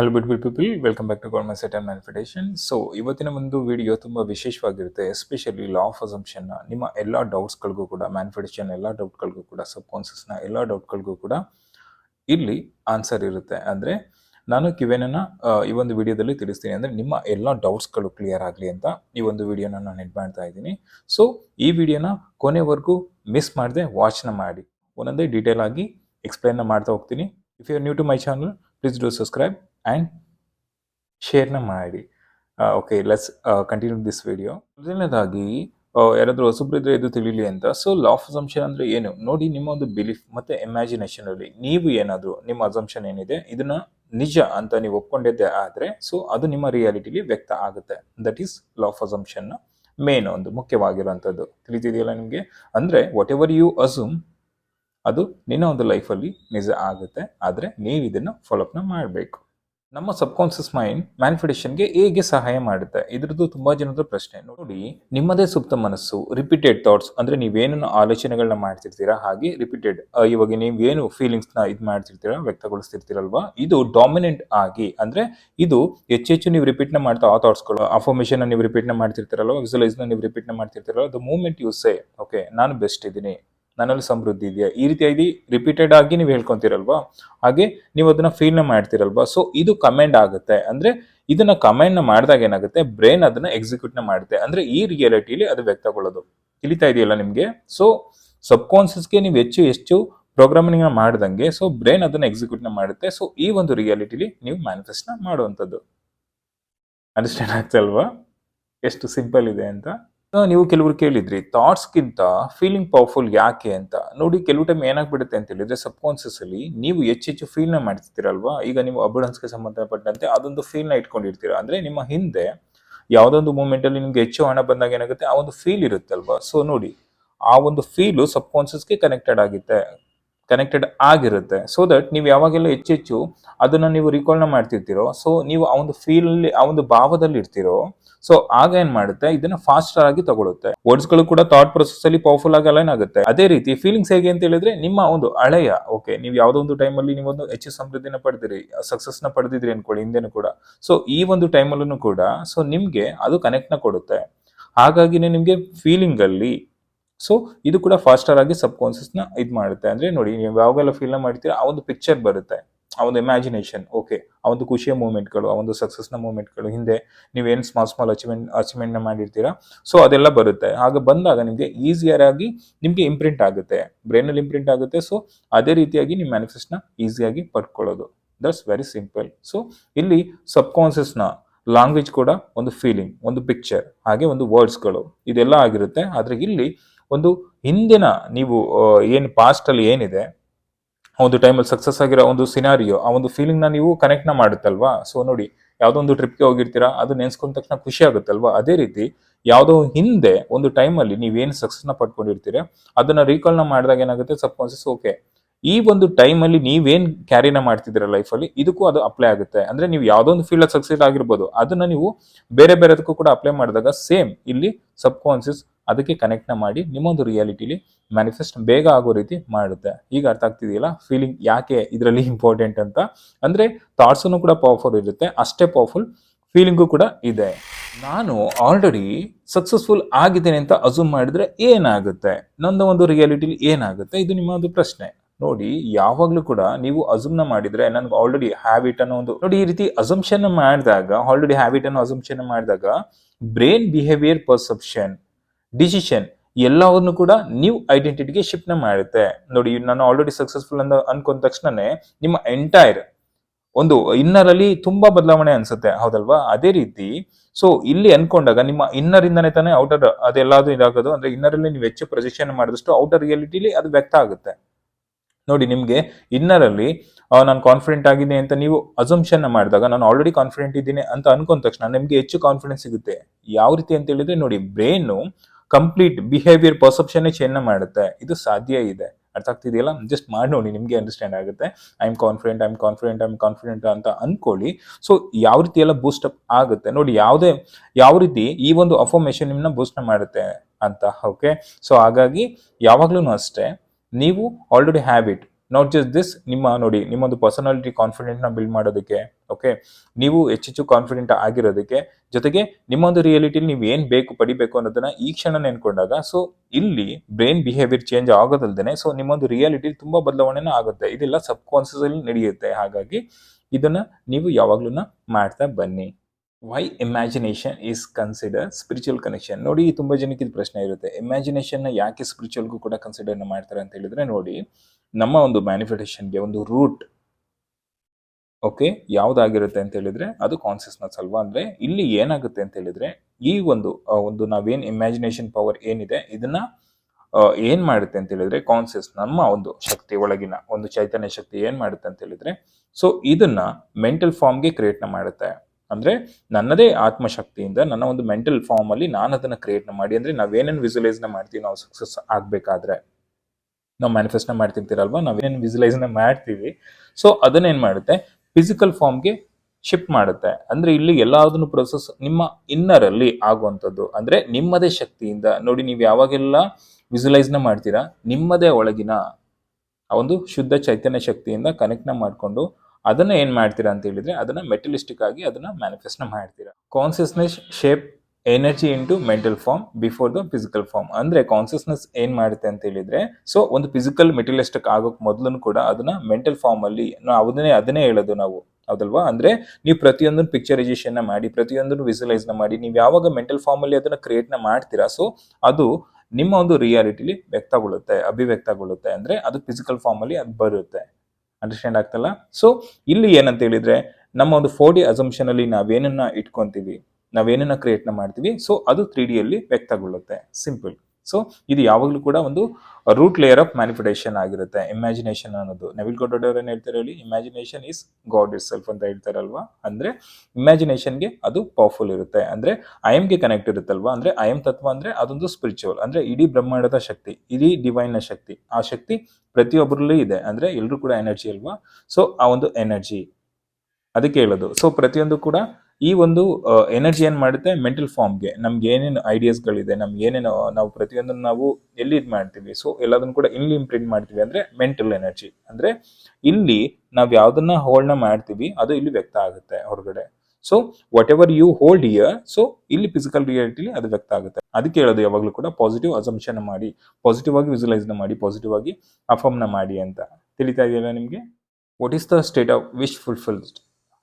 Hello bit bit people welcome back to government set and manifestation so ಇವತ್ತಿನ ಒಂದು video ತುಂಬ ವಿಶೇಷವಾಗಿರುತ್ತೆ especially law of ಅಸಂಪ್ಷನ್ನ ನಿಮ್ಮ ಎಲ್ಲ ಡೌಟ್ಸ್ಗಳಿಗೂ ಕೂಡ ಮ್ಯಾನಿಫಿಟೇಷನ್ ಎಲ್ಲ ಡೌಟ್ಗಳಿಗೂ ಕೂಡ ಸಬ್ ಕಾನ್ಸಿಯಸ್ನ ಎಲ್ಲ ಡೌಟ್ಗಳಿಗೂ ಕೂಡ ಇಲ್ಲಿ ಆನ್ಸರ್ ಇರುತ್ತೆ. ಅಂದರೆ, ನಾನು ಕಿವೆನನ್ನ ಈ ಒಂದು ವಿಡಿಯೋದಲ್ಲಿ ತಿಳಿಸ್ತೀನಿ. ಅಂದರೆ, ನಿಮ್ಮ ಎಲ್ಲ ಡೌಟ್ಸ್ಗಳು ಕ್ಲಿಯರ್ ಆಗಲಿ ಅಂತ ಈ ಒಂದು ವಿಡಿಯೋನ ನಾನು ಎಡ್ ಮಾಡ್ತಾ ಇದ್ದೀನಿ. ಸೊ ಈ ವಿಡಿಯೋನ ಕೊನೆವರೆಗೂ ಮಿಸ್ ಮಾಡದೆ ವಾಚ್ನ ಮಾಡಿ. ಒಂದೊಂದೇ ಡೀಟೇಲ್ ಆಗಿ ಎಕ್ಸ್ಪ್ಲೈನ್ನ ಮಾಡ್ತಾ ಹೋಗ್ತೀನಿ. If you new to my channel please do subscribe and ಶೇರ್ನ ಮಾಡಿ. Okay let's continue this video ಮೊದಲನೇದಾಗಿ ಯಾರಾದರೂ ಹೊಸಬ್ರಿದ್ರೆ ಇದು ತಿಳಿಲಿ ಅಂತ. ಸೊ ಲಾ ಆಫ್ ಅಸಂಪ್ಷನ್ ಅಂದ್ರೆ ಏನು? ನೋಡಿ ನಿಮ್ಮ ಒಂದು ಬಿಲೀಫ್ ಮತ್ತು ಇಮ್ಯಾಜಿನೇಷನಲ್ಲಿ ನೀವು ಏನಾದರೂ, ನಿಮ್ಮ ಅಸಂಪ್ಷನ್ ಏನಿದೆ, ಇದನ್ನು ನಿಜ ಅಂತ ನೀವು ಒಪ್ಕೊಂಡಿದ್ದೆ ಆದರೆ ಸೊ ಅದು ನಿಮ್ಮ ರಿಯಾಲಿಟಿಲಿ ವ್ಯಕ್ತ ಆಗುತ್ತೆ. That is law of assumption main ಒಂದು ಮುಖ್ಯವಾಗಿರುವಂಥದ್ದು ತಿಳಿತಿದೆಯಲ್ಲ ನಿಮಗೆ? ಅಂದ್ರೆ ವಾಟ್ ಎವರ್ ಯು ಅಸೂಮ್ ಅದು ನಿನ್ನ ಒಂದು ಲೈಫಲ್ಲಿ ನಿಜ ಆಗುತ್ತೆ. ಆದರೆ ನೀವು ಇದನ್ನು ಫಾಲೋಅಪ್ನ ಮಾಡಬೇಕು. ನಮ್ಮ ಸಬ್ಕಾನ್ಷಿಯಸ್ ಮೈಂಡ್ ಮ್ಯಾನಿಫಿಡೇಷನ್ಗೆ ಹೇಗೆ ಸಹಾಯ ಮಾಡುತ್ತೆ? ಇದ್ರದ್ದು ತುಂಬಾ ಜನರ ಪ್ರಶ್ನೆ. ನೋಡಿ, ನಿಮ್ಮದೇ ಸುಪ್ತ ಮನಸ್ಸು ರಿಪೀಟೆಡ್ ಥಾಟ್ಸ್ ಅಂದ್ರೆ ನೀವೇನನ್ನು ಆಲೋಚನೆಗಳನ್ನ ಮಾಡ್ತಿರ್ತೀರಾ? ಹಾಗೆ ರಿಪೀಟೆಡ್ ಇವಾಗ ನೀವೇನು ಫೀಲಿಂಗ್ಸ್ನ ಇದು ಮಾಡ್ತಿರ್ತೀರಾ? ವ್ಯಕ್ತಗೊಳಿಸ್ತಿರ್ತೀರಲ್ವಾ? ಇದು ಡಾಮಿನೆಂಟ್ ಆಗಿ, ಅಂದ್ರೆ ಇದು ಹೆಚ್ಚೆಚ್ಚು ನೀವು ರಿಪೀಟ್ನ ಮಾಡ್ತಾ, ಆ ಥಾಟ್ಸ್ಗಳು ಅಫರ್ಮೇಷನ್ ನೀವು ರಿಪೀಟ್ನ ಮಾಡ್ತಿರ್ತೀರಲ್ವ? ವಿಸುಲೈಸ್ನ ನೀವು ರಿಪೀಟ್ನ ಮಾಡ್ತಿರ್ತೀರಲ್ಲ the moment you say okay ನಾನು ಬೆಸ್ಟ್ ಇದ್ದೀನಿ. ನನ್ನಲ್ಲಿ ಸಮೃದ್ಧಿ ಇದೆಯಾ? ಈ ರೀತಿಯಾಗಿ ರಿಪೀಟೆಡ್ ಆಗಿ ನೀವು ಹೇಳ್ಕೊಂತೀರಲ್ವಾ? ಹಾಗೆ ನೀವು ಅದನ್ನ ಫೀಲ್ನ ಮಾಡ್ತಿರಲ್ವಾ? ಸೊ ಇದು ಕಮೆಂಡ್ ಆಗುತ್ತೆ. ಅಂದ್ರೆ ಇದನ್ನ ಕಮೆಂಡ್ನ ಮಾಡಿದಾಗ ಏನಾಗುತ್ತೆ? ಬ್ರೈನ್ ಅದನ್ನ ಎಕ್ಸಿಕ್ಯೂಟ್ನ ಮಾಡುತ್ತೆ. ಅಂದ್ರೆ ಈ ರಿಯಾಲಿಟಿಲಿ ಅದು ವ್ಯಕ್ತಗೊಳ್ಳೋದು. ತಿಳಿತಾ ಇದೆಯಲ್ಲ ನಿಮ್ಗೆ? ಸೊ ಸಬ್ ಕಾನ್ಸಿಯಸ್ಗೆ ನೀವು ಹೆಚ್ಚು ಹೆಚ್ಚು ಪ್ರೋಗ್ರಾಮಿಂಗ್ ಮಾಡ್ದಂಗೆ ಸೊ ಬ್ರೈನ್ ಅದನ್ನ ಎಕ್ಸಿಕ್ಯೂಟ್ನ ಮಾಡುತ್ತೆ. ಸೊ ಈ ಒಂದು ರಿಯಾಲಿಟಿಲಿ ನೀವು ಮ್ಯಾನಿಫೆಸ್ಟ್ನ ಮಾಡುವಂಥದ್ದು. ಅಂಡರ್ಸ್ಟ್ಯಾಂಡ್ ಆಗ್ತಲ್ವಾ ಎಷ್ಟು ಸಿಂಪಲ್ ಇದೆ ಅಂತ. ನೀವು ಕೆಲವರು ಕೇಳಿದ್ರಿ ಥಾಟ್ಸ್ಗಿಂತ ಫೀಲಿಂಗ್ ಪವರ್ಫುಲ್ ಯಾಕೆ ಅಂತ. ನೋಡಿ, ಕೆಲವು ಟೈಮ್ ಏನಾಗ್ಬಿಡುತ್ತೆ ಅಂತ ಹೇಳಿದ್ರೆ ಸಬ್ ಕಾನ್ಸಿಯಸ್ ಅಲ್ಲಿ ನೀವು ಹೆಚ್ಚೆಚ್ಚು ಫೀಲ್ನ ಮಾಡ್ತಿರ್ತೀರಲ್ವಾ ಈಗ ನೀವು ಅಬಿಡೆನ್ಸ್ಗೆ ಸಂಬಂಧಪಟ್ಟಂತೆ ಅದೊಂದು ಫೀಲ್ನ ಇಟ್ಕೊಂಡಿರ್ತೀರ. ಅಂದ್ರೆ ನಿಮ್ಮ ಹಿಂದೆ ಯಾವುದೊಂದು ಮೂಮೆಂಟ್ ಅಲ್ಲಿ ನಿಮ್ಗೆ ಹೆಚ್ಚು ಹಣ ಬಂದಾಗ ಏನಾಗುತ್ತೆ? ಆ ಒಂದು ಫೀಲ್ ಇರುತ್ತಲ್ವಾ? ಸೊ ನೋಡಿ, ಆ ಒಂದು ಫೀಲು ಸಬ್ ಕಾನ್ಸಿಯಸ್ಗೆ ಕನೆಕ್ಟೆಡ್ ಆಗುತ್ತೆ. ಕನೆಕ್ಟೆಡ್ ಆಗಿರುತ್ತೆ. ಸೊ ದಟ್ ನೀವು ಯಾವಾಗೆಲ್ಲ ಹೆಚ್ಚೆಚ್ಚು ಅದನ್ನ ನೀವು ರಿಕಾಲ್ನ ಮಾಡ್ತಿರ್ತೀರೋ ಸೊ ನೀವು ಆ ಒಂದು ಫೀಲಲ್ಲಿ ಆ ಒಂದು ಭಾವದಲ್ಲಿ ಇರ್ತೀರೋ ಸೊ ಆಗ ಏನ್ ಮಾಡುತ್ತೆ? ಇದನ್ನ ಫಾಸ್ಟರ್ ಆಗಿ ತಗೊಳುತ್ತೆ. ವರ್ಡ್ಸ್ಗಳು ಕೂಡ ಥಾಟ್ ಪ್ರೊಸೆಸ್ ಅಲ್ಲಿ ಪವರ್ಫುಲ್ ಆಗಿ ಅಲೈನ್ ಆಗುತ್ತೆ. ಅದೇ ರೀತಿ ಫೀಲಿಂಗ್ಸ್ ಹೇಗೆ ಅಂತ ಹೇಳಿದ್ರೆ, ನಿಮ್ಮ ಒಂದು ಹಳೆಯ ಓಕೆ ನೀವು ಯಾವುದೋ ಒಂದು ಟೈಮಲ್ಲಿ ನೀವೊಂದು ಹೆಚ್ಚು ಸಮೃದ್ಧಿನ ಪಡೆದಿರಿ ಸಕ್ಸಸ್ನ ಪಡೆದಿದ್ರಿ ಅನ್ಕೊಳ್ಳಿ ಹಿಂದೆನೂ ಕೂಡ. ಸೊ ಈ ಒಂದು ಟೈಮಲ್ಲೂ ಕೂಡ ಸೊ ನಿಮ್ಗೆ ಅದು ಕನೆಕ್ಟ್ನ ಕೊಡುತ್ತೆ. ಹಾಗಾಗಿನೇ ನಿಮ್ಗೆ ಫೀಲಿಂಗ್ ಅಲ್ಲಿ ಸೊ ಇದು ಕೂಡ ಫಾಸ್ಟರ್ ಆಗಿ ಸಬ್ ಕಾನ್ಸಿಯಸ್ನ ಇದು ಮಾಡುತ್ತೆ. ಅಂದ್ರೆ ನೋಡಿ, ನೀವು ಯಾವಾಗೆಲ್ಲ ಫೀಲ್ ಮಾಡ್ತೀರಾ, ಆ ಒಂದು ಪಿಕ್ಚರ್ ಬರುತ್ತೆ. ಆ ಒಂದು ಇಮ್ಯಾಜಿನೇಷನ್ ಓಕೆ ಆ ಒಂದು ಖುಷಿಯ ಮೂಮೆಂಟ್ಗಳು ಆ ಒಂದು ಸಕ್ಸಸ್ನ ಮೂಮೆಂಟ್ಗಳು ಹಿಂದೆ ನೀವೇನು ಸ್ಮಾಲ್ ಸ್ಮಾಲ್ ಅಚೀವ್ಮೆಂಟ್ ಅಚೀವ್ಮೆಂಟ್ನ ಮಾಡಿರ್ತೀರಾ ಸೊ ಅದೆಲ್ಲ ಬರುತ್ತೆ. ಆಗ ಬಂದಾಗ ನಿಮಗೆ ಈಸಿಯರ್ ಆಗಿ ನಿಮಗೆ ಇಂಪ್ರಿಂಟ್ ಆಗುತ್ತೆ. ಬ್ರೈನಲ್ಲಿ ಇಂಪ್ರಿಂಟ್ ಆಗುತ್ತೆ. ಸೊ ಅದೇ ರೀತಿಯಾಗಿ ನಿಮ್ಮ ಮ್ಯಾನಿಫೆಸ್ಟ್ನ ಈಸಿಯಾಗಿ ಪಡ್ಕೊಳ್ಳೋದು. ದಟ್ಸ್ ವೆರಿ ಸಿಂಪಲ್ ಸೊ ಇಲ್ಲಿ ಸಬ್ ಕಾನ್ಸಿಯಸ್ನ ಲ್ಯಾಂಗ್ವೇಜ್ ಕೂಡ ಒಂದು ಫೀಲಿಂಗ್ ಒಂದು ಪಿಕ್ಚರ್ ಹಾಗೆ ಒಂದು ವರ್ಡ್ಸ್ಗಳು ಇದೆಲ್ಲ ಆಗಿರುತ್ತೆ. ಆದರೆ ಇಲ್ಲಿ ಒಂದು ಹಿಂದಿನ ನೀವು ಏನು ಪಾಸ್ಟಲ್ಲಿ ಏನಿದೆ ಒಂದು ಟೈಮಲ್ಲಿ ಸಕ್ಸಸ್ ಆಗಿರೋ ಒಂದು ಸಿನಾರಿಯೋ ಆ ಒಂದು ಫೀಲಿಂಗ್ನ ನೀವು ಕನೆಕ್ಟ್ನ ಮಾಡುತ್ತಲ್ವಾ? ಸೊ ನೋಡಿ, ಯಾವುದೋ ಒಂದು ಟ್ರಿಪ್ಗೆ ಹೋಗಿರ್ತೀರಾ, ಅದು ನೆನ್ಸ್ಕೊಂಡ ತಕ್ಷಣ ಖುಷಿ ಆಗುತ್ತಲ್ವಾ? ಅದೇ ರೀತಿ, ಯಾವುದೋ ಹಿಂದೆ ಒಂದು ಟೈಮಲ್ಲಿ ನೀವೇನು ಸಕ್ಸಸ್ನ ಪಡ್ಕೊಂಡಿರ್ತೀರಿ, ಅದನ್ನು ರೀಕಾಲ್ನ ಮಾಡಿದಾಗ ಏನಾಗುತ್ತೆ ಸಬ್ ಕಾನ್ಸಿಯಸ್ ಓಕೆ ಈ ಒಂದು ಟೈಮಲ್ಲಿ ನೀವೇನು ಕ್ಯಾರಿನ ಮಾಡ್ತಿದ್ದೀರ ಲೈಫಲ್ಲಿ ಇದಕ್ಕೂ ಅದು ಅಪ್ಲೈ ಆಗುತ್ತೆ. ಅಂದ್ರೆ ನೀವು ಯಾವುದೋ ಒಂದು ಫೀಲ್ಡ್ ಸಕ್ಸೆಸ್ ಆಗಿರ್ಬೋದು, ಅದನ್ನ ನೀವು ಬೇರೆ ಬೇರೆದಕ್ಕೂ ಕೂಡ ಅಪ್ಲೈ ಮಾಡಿದಾಗ ಸೇಮ್ ಇಲ್ಲಿ ಸಬ್ ಕಾನ್ಸಿಯಸ್ ಅದಕ್ಕೆ ಕನೆಕ್ಟ್ನ ಮಾಡಿ ನಿಮ್ಮೊಂದು ರಿಯಾಲಿಟಿಲಿ ಮ್ಯಾನಿಫೆಸ್ಟ್ ಬೇಗ ಆಗೋ ರೀತಿ ಮಾಡುತ್ತೆ. ಈಗ ಅರ್ಥ ಆಗ್ತಿದೆಯಲ್ಲ? ಫೀಲಿಂಗ್ ಯಾಕೆ ಇದರಲ್ಲಿ ಇಂಪಾರ್ಟೆಂಟ್ ಅಂತ? ಅಂದ್ರೆ ಥಾಟ್ಸನ್ನು ಕೂಡ ಪವರ್ಫುಲ್ ಇರುತ್ತೆ, ಅಷ್ಟೇ ಪವರ್ಫುಲ್ ಫೀಲಿಂಗು ಕೂಡ ಇದೆ. ನಾನು ಆಲ್ರೆಡಿ ಸಕ್ಸಸ್ಫುಲ್ ಆಗಿದ್ದೇನೆ ಅಂತ ಅಸೂಮ್ ಮಾಡಿದ್ರೆ ಏನಾಗುತ್ತೆ? ನನ್ನ ಒಂದು ರಿಯಾಲಿಟಿಲಿ ಏನಾಗುತ್ತೆ? ಇದು ನಿಮ್ಮ ಒಂದು ಪ್ರಶ್ನೆ. ನೋಡಿ, ಯಾವಾಗ್ಲೂ ಕೂಡ ನೀವು ಅಸುಮ್ನ ಮಾಡಿದ್ರೆ ನನ್ಗೆ ಆಲ್ರೆಡಿ ಹ್ಯಾಬಿಟ್ ಅನ್ನೋ ಒಂದು ನೋಡಿ, ಈ ರೀತಿ ಅಸಂಪ್ಷನ್ ಮಾಡಿದಾಗ ಆಲ್ರೆಡಿ ಹ್ಯಾಬಿಟ್ ಅನ್ನೋ ಅಸಂಪ್ಷನ್ ಮಾಡಿದಾಗ ಬ್ರೈನ್ ಬಿಹೇವಿಯರ್ ಪರ್ಸೆಪ್ಷನ್ ಡಿಸಿಷನ್ ಎಲ್ಲವನ್ನು ಕೂಡ ನ್ಯೂ ಐಡೆಂಟಿಟಿಗೆ ಶಿಫ್ಟ್ನ ಮಾಡುತ್ತೆ. ನೋಡಿ, ನಾನು ಆಲ್ರೆಡಿ ಸಕ್ಸಸ್ಫುಲ್ ಅಂತ ಅನ್ಕೊಂಡ ತಕ್ಷಣನೇ ನಿಮ್ಮ ಎಂಟೈರ್ ಒಂದು ಇನ್ನರ್ ಅಲ್ಲಿ ತುಂಬಾ ಬದಲಾವಣೆ ಅನ್ಸುತ್ತೆ. ಹೌದಲ್ವಾ? ಅದೇ ರೀತಿ ಸೊ ಇಲ್ಲಿ ಅನ್ಕೊಂಡಾಗ ನಿಮ್ಮ ಇನ್ನರ್ ಇಂದಾನೆ ತಾನೇ ಔಟರ್ ಅದೆಲ್ಲದು ಇದಾಗೋದು. ಅಂದ್ರೆ ಇನ್ನರ್ ಅಲ್ಲಿ ನೀವು ಹೆಚ್ಚು ಪ್ರೊಜೆಕ್ಷನ್ ಮಾಡಿದಷ್ಟು ಔಟರ್ ರಿಯಾಲಿಟಿಲಿ ಅದು ವ್ಯಕ್ತ ಆಗುತ್ತೆ. ನೋಡಿ ನಿಮಗೆ ಇನ್ನರಲ್ಲಿ ನಾನು ಕಾನ್ಫಿಡೆಂಟ್ ಆಗಿದೆ ಅಂತ ನೀವು ಅಸಂಪ್ಷನ್ ಮಾಡಿದಾಗ, ನಾನು ಆಲ್ರೆಡಿ ಕಾನ್ಫಿಡೆಂಟ್ ಇದ್ದೀನಿ ಅಂತ ಅನ್ಕೊಂಡ ತಕ್ಷಣ ನಿಮಗೆ ಹೆಚ್ಚು ಕಾನ್ಫಿಡೆನ್ಸ್ ಸಿಗುತ್ತೆ. ಯಾವ ರೀತಿ ಅಂತ ಹೇಳಿದ್ರೆ ನೋಡಿ brain complete behaviour perception change ಮಾಡುತ್ತೆ. ಇದು ಸಾಧ್ಯ ಇದೆ. ಅರ್ಥ ಆಗ್ತಿದೆಯಲ್ಲ? ಜಸ್ಟ್ ಮಾಡಿ ನೋಡಿ, ನಿಮಗೆ ಅಂಡರ್ಸ್ಟ್ಯಾಂಡ್ ಆಗುತ್ತೆ. I am confident I am confident I am confident ಅಂತ ಅನ್ಕೊಳ್ಳಿ. ಸೊ ಯಾವ ರೀತಿ ಎಲ್ಲ ಬೂಸ್ಟ್ ಅಪ್ ಆಗುತ್ತೆ? ನೋಡಿ, ಯಾವುದೇ, ಯಾವ ರೀತಿ ಈ ಒಂದು ಅಫರ್ಮೇಷನ್ ನಿಮ್ಮನ್ನ ಬೂಸ್ಟ್ ಮಾಡುತ್ತೆ ಅಂತ ಓಕೆ ಸೊ ಹಾಗಾಗಿ ಯಾವಾಗ್ಲೂ ಅಷ್ಟೇ ನೀವು already habit not just this ನಿಮ್ಮ ನೋಡಿ, ನಿಮ್ಮೊಂದು ಪರ್ಸನಾಲಿಟಿ ಕಾನ್ಫಿಡೆಂಟ್ನ ಬಿಲ್ಡ್ ಮಾಡೋದಕ್ಕೆ ಓಕೆ ನೀವು ಹೆಚ್ಚೆಚ್ಚು ಕಾನ್ಫಿಡೆಂಟ್ ಆಗಿರೋದಕ್ಕೆ, ಜೊತೆಗೆ ನಿಮ್ಮೊಂದು ರಿಯಾಲಿಟಿಲಿ ನೀವು ಏನು ಬೇಕು, ಪಡಿಬೇಕು ಅನ್ನೋದನ್ನ ಈ ಕ್ಷಣ ನೆನ್ಕೊಂಡಾಗ ಸೊ ಇಲ್ಲಿ ಬ್ರೈನ್ ಬಿಹೇವಿಯರ್ ಚೇಂಜ್ ಆಗೋದಲ್ದೇ ಸೊ ನಿಮ್ಮೊಂದು ರಿಯಾಲಿಟಿಲಿ ತುಂಬ ಬದಲಾವಣೆನ ಆಗುತ್ತೆ. ಇದೆಲ್ಲ ಸಬ್ ಕಾನ್ಸಿಯಸ್ ಅಲ್ಲಿ ನಡೆಯುತ್ತೆ. ಹಾಗಾಗಿ ಇದನ್ನ ನೀವು ಯಾವಾಗ್ಲೂ ಮಾಡ್ತಾ ಬನ್ನಿ. Why imagination is consider spiritual connection ನೋಡಿ, ತುಂಬ ಜನಕ್ಕೆ ಇದು ಪ್ರಶ್ನೆ ಇರುತ್ತೆ. ಇಮ್ಯಾಜಿನೇಷನ್ನ ಯಾಕೆ ಸ್ಪಿರಿಚುವಲ್ಗೂ ಕೂಡ ಕನ್ಸಿಡರ್ ಮಾಡ್ತಾರೆ ಅಂತ ಹೇಳಿದ್ರೆ, ನೋಡಿ, ನಮ್ಮ ಒಂದು ಮ್ಯಾನಿಫೆಸ್ಟೇಷನ್ಗೆ ಒಂದು ರೂಟ್ ಓಕೆ ಯಾವುದಾಗಿರುತ್ತೆ ಅಂತ ಹೇಳಿದ್ರೆ, ಅದು ಕಾನ್ಸಿಯಸ್ನೆಸ್ ಅಲ್ವಾ ಅಂದ್ರೆ ಇಲ್ಲಿ ಏನಾಗುತ್ತೆ ಅಂತ ಹೇಳಿದ್ರೆ, ಈ ಒಂದು ಒಂದು ನಾವೇನ್ ಇಮ್ಯಾಜಿನೇಷನ್ ಪವರ್ ಏನಿದೆ, ಇದನ್ನ ಏನು ಮಾಡುತ್ತೆ ಅಂತ ಹೇಳಿದ್ರೆ ಕಾನ್ಸಿಯಸ್ ನಮ್ಮ ಒಂದು ಶಕ್ತಿ ಒಳಗಿನ ಒಂದು ಚೈತನ್ಯ ಶಕ್ತಿ ಏನು ಮಾಡುತ್ತೆ ಅಂತ ಹೇಳಿದ್ರೆ ಸೊ ಇದನ್ನ ಮೆಂಟಲ್ ಫಾರ್ಮ್ಗೆ ಕ್ರಿಯೇಟ್ ಮಾಡುತ್ತೆ. ಅಂದ್ರೆ ನನ್ನದೇ ಆತ್ಮಶಕ್ತಿಯಿಂದ ನನ್ನ ಒಂದು ಮೆಂಟಲ್ ಫಾರ್ಮ್ ಅಲ್ಲಿ ನಾನು ಅದನ್ನ ಕ್ರಿಯೇಟ್ ಮಾಡಿ, ಅಂದ್ರೆ ನಾವೇನೇನು ನ ಮಾಡ್ತೀವಿ, ನಾವು ಸಕ್ಸಸ್ ಆಗ್ಬೇಕಾದ್ರೆ. ನಾವು ಮ್ಯಾನಿಫೆಸ್ಟ್ನ ಮಾಡ್ತಿರ್ತೀರಲ್ವಾ? ನಾವೇನೇನು ನ ಮಾಡ್ತೀವಿ. ಸೊ ಅದನ್ನ ಏನ್ ಮಾಡುತ್ತೆ ಫಿಸಿಕಲ್ ಫಾರ್ಮ್ಗೆ ಶಿಫ್ಟ್ ಮಾಡುತ್ತೆ. ಅಂದ್ರೆ ಇಲ್ಲಿ ಎಲ್ಲದನ್ನು ಪ್ರೊಸೆಸ್ ನಿಮ್ಮ ಇನ್ನರ್ ಅಲ್ಲಿ ಆಗುವಂಥದ್ದು. ಅಂದ್ರೆ ನಿಮ್ಮದೇ ಶಕ್ತಿಯಿಂದ, ನೋಡಿ ನೀವು ಯಾವಾಗೆಲ್ಲ ವಿಜುವಲೈಸ್ನ ಮಾಡ್ತೀರಾ, ನಿಮ್ಮದೇ ಒಳಗಿನ ಆ ಒಂದು ಶುದ್ಧ ಚೈತನ್ಯ ಶಕ್ತಿಯಿಂದ ಕನೆಕ್ಟ್ನ ಮಾಡ್ಕೊಂಡು ಅದನ್ನ ಏನು ಮಾಡ್ತೀರಾ ಅಂತ ಹೇಳಿದ್ರೆ ಅದನ್ನ ಮೆಟಲಿಸ್ಟಿಕ್ ಆಗಿ ಅದನ್ನ ಮ್ಯಾನಿಫೆಸ್ಟ್ನ ಮಾಡ್ತೀರಾ. Consciousness shape energy into mental form before the physical form ಅಂದ್ರೆ ಕಾನ್ಸಿಯಸ್ನೆಸ್ ಏನ್ ಮಾಡುತ್ತೆ ಅಂತ ಹೇಳಿದ್ರೆ ಸೊ ಒಂದು ಫಿಸಿಕಲ್ ಮೆಟಲಿಸ್ಟಿಕ್ ಆಗೋಕ್ ಮೊದಲು ಕೂಡ ಅದನ್ನ ಮೆಂಟಲ್ ಫಾರ್ಮ್ ಅಲ್ಲಿ ಅದನ್ನೇ ಅದನ್ನೇ ಹೇಳೋದು ನಾವು, ಹೌದಲ್ವಾ? ಅಂದ್ರೆ ನೀವು ಪ್ರತಿಯೊಂದು ಪಿಕ್ಚರೈಸೇಷನ್ ಮಾಡಿ ಪ್ರತಿಯೊಂದನ್ನು ವಿಸುಲೈಸ್ ಮಾಡಿ, ನೀವು ಯಾವಾಗ ಮೆಂಟಲ್ ಫಾರ್ಮ್ ಅಲ್ಲಿ ಅದನ್ನ ಕ್ರಿಯೇಟ್ನ ಮಾಡ್ತೀರಾ ಸೊ ಅದು ನಿಮ್ಮ ಒಂದು ರಿಯಾಲಿಟಿಲಿ ವ್ಯಕ್ತಗೊಳ್ಳುತ್ತೆ, ಅಭಿವ್ಯಕ್ತಗೊಳ್ಳುತ್ತೆ. ಅಂದ್ರೆ ಅದು ಫಿಸಿಕಲ್ ಫಾರ್ಮ್ ಅಲ್ಲಿ ಅದು ಬರುತ್ತೆ. ಅಂಡರ್ಸ್ಟ್ಯಾಂಡ್ ಆಗ್ತಲ್ಲ? ಸೊ ಇಲ್ಲಿ ಏನಂತ ಹೇಳಿದ್ರೆ, ನಮ್ಮ ಒಂದು ಫೋರ್ ಡಿ ಅಸಂಪ್ಷನ್ ಅಲ್ಲಿ ನಾವೇನನ್ನ ಇಟ್ಕೊಂತೀವಿ, ನಾವೇನನ್ನ ಕ್ರಿಯೇಟ್ನ ಮಾಡ್ತೀವಿ ಸೊ ಅದು ತ್ರೀ ಡಿಯಲ್ಲಿ ವ್ಯಕ್ತಗೊಳ್ಳುತ್ತೆ. ಸಿಂಪಲ್ ಸೊ ಇದು ಯಾವಾಗಲೂ ಕೂಡ ಒಂದು ರೂಟ್ ಲೇಯರ್ ಆಫ್ ಮ್ಯಾನಿಫಿಟೇಷನ್ ಆಗಿರುತ್ತೆ. ಇಮ್ಯಾಜಿನೇಷನ್ ಅನ್ನೋದು. ನವಿಲ್ ಕೊಟ್ಟೋಡವ್ರು ಏನ್ ಹೇಳ್ತಾರೆ ಹೇಳಿ? Imagination is God is self ಅಂತ ಹೇಳ್ತಾರಲ್ವಾ? ಅಂದ್ರೆ ಇಮ್ಯಾಜಿನೇಷನ್ಗೆ ಅದು ಪವರ್ಫುಲ್ ಇರುತ್ತೆ. ಅಂದ್ರೆ ಐಎಮ್ಗೆ ಕನೆಕ್ಟ್ ಇರುತ್ತಲ್ವಾ? ಅಂದ್ರೆ ಐಎಂ ತತ್ವ ಅಂದ್ರೆ ಅದೊಂದು ಸ್ಪಿರಿಚುವಲ್ ಅಂದ್ರೆ ಇಡೀ ಬ್ರಹ್ಮಾಂಡದ ಶಕ್ತಿ, ಇಡೀ ಡಿವೈನ್ ಶಕ್ತಿ. ಆ ಶಕ್ತಿ ಪ್ರತಿಯೊಬ್ಬರಲ್ಲೂ ಇದೆ. ಅಂದ್ರೆ ಎಲ್ಲರೂ ಕೂಡ ಎನರ್ಜಿ ಅಲ್ವಾ? ಸೊ ಆ ಒಂದು ಎನರ್ಜಿ ಅದಕ್ಕೆ ಹೇಳೋದು. ಸೊ ಪ್ರತಿಯೊಂದು ಕೂಡ ಈ ಒಂದು ಎನರ್ಜಿ ಏನ್ ಮಾಡುತ್ತೆ? ಮೆಂಟಲ್ ಫಾರ್ಮ್ಗೆ ನಮ್ಗೆ ಏನೇನು ಐಡಿಯಾಸ್ಗಳಿದೆ ನಮ್ಗೆ ಏನೇನು ನಾವು ಪ್ರತಿಯೊಂದನ್ನು ನಾವು ಎಲ್ಲಿ ಇದು ಮಾಡ್ತೀವಿ? ಸೊ ಎಲ್ಲದನ್ನು ಕೂಡ ಇಲ್ಲಿ ಇಂಪ್ರಿಂಟ್ ಮಾಡ್ತೀವಿ ಅಂದ್ರೆ ಮೆಂಟಲ್ ಎನರ್ಜಿ ಅಂದ್ರೆ ಇಲ್ಲಿ ನಾವು ಯಾವ್ದನ್ನ ಹೋಲ್ಡ್ನ ಮಾಡ್ತೀವಿ, ಅದು ಇಲ್ಲಿ ವ್ಯಕ್ತ ಆಗುತ್ತೆ ಹೊರಗಡೆ. So whatever you hold here so ಇಲ್ಲಿ ಫಿಸಿಕಲ್ ರಿಯಾಲಿಟಿಲಿ ಅದು ವ್ಯಕ್ತ ಆಗುತ್ತೆ. ಅದಕ್ಕೆ ಹೇಳೋದು ಯಾವಾಗಲೂ ಕೂಡ ಪಾಸಿಟಿವ್ ಅಸಂಪ್ಷನ್ ಮಾಡಿ ಪಾಸಿಟಿವ್ ಆಗಿ ವಿಸುವಲೈಸ್ನ ಮಾಡಿ ಪಾಸಿಟಿವ್ ಆಗಿ ಅಫರ್ಮ್ನ ಮಾಡಿ ಅಂತ. ತಿಳಿತಾ ಇದೆಯಲ್ಲ ನಿಮಗೆ? What is the state of wish fulfilled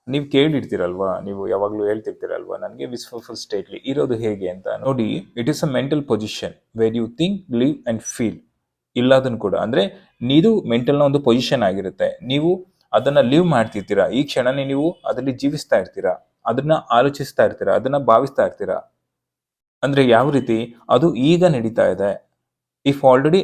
ನೀವು ಕೇಳಿರ್ತೀರಲ್ವಾ? ನೀವು ಯಾವಾಗಲೂ ಹೇಳ್ತಿರ್ತೀರಲ್ವಾ? ನನಗೆ ವಿಸ್ಫುಲ್ ಫುಲ್ ಸ್ಟೇಟ್ಲಿ ಇರೋದು ಹೇಗೆ ಅಂತ ನೋಡಿ it is a mental position where you think live and feel ಇಲ್ಲದನ್ನು ಕೂಡ. ಅಂದ್ರೆ ನೀದು ಮೆಂಟಲ್ನ ಒಂದು ಪೊಸಿಷನ್ ಆಗಿರುತ್ತೆ. ನೀವು ಅದನ್ನ ಲಿವ್ ಮಾಡ್ತಿರ್ತೀರಾ. ಈ ಕ್ಷಣನೇ ನೀವು ಅದರಲ್ಲಿ ಜೀವಿಸ್ತಾ ಇರ್ತೀರಾ. ಅದನ್ನ ಆಲೋಚಿಸ್ತಾ ಇರ್ತೀರಾ. ಅದನ್ನ ಭಾವಿಸ್ತಾ ಇರ್ತೀರಾ. ಅಂದ್ರೆ ಯಾವ ರೀತಿ? ಅದು ಈಗ ನಡೀತಾ ಇದೆ. ಇಫ್ ಆಲ್ರೆಡಿ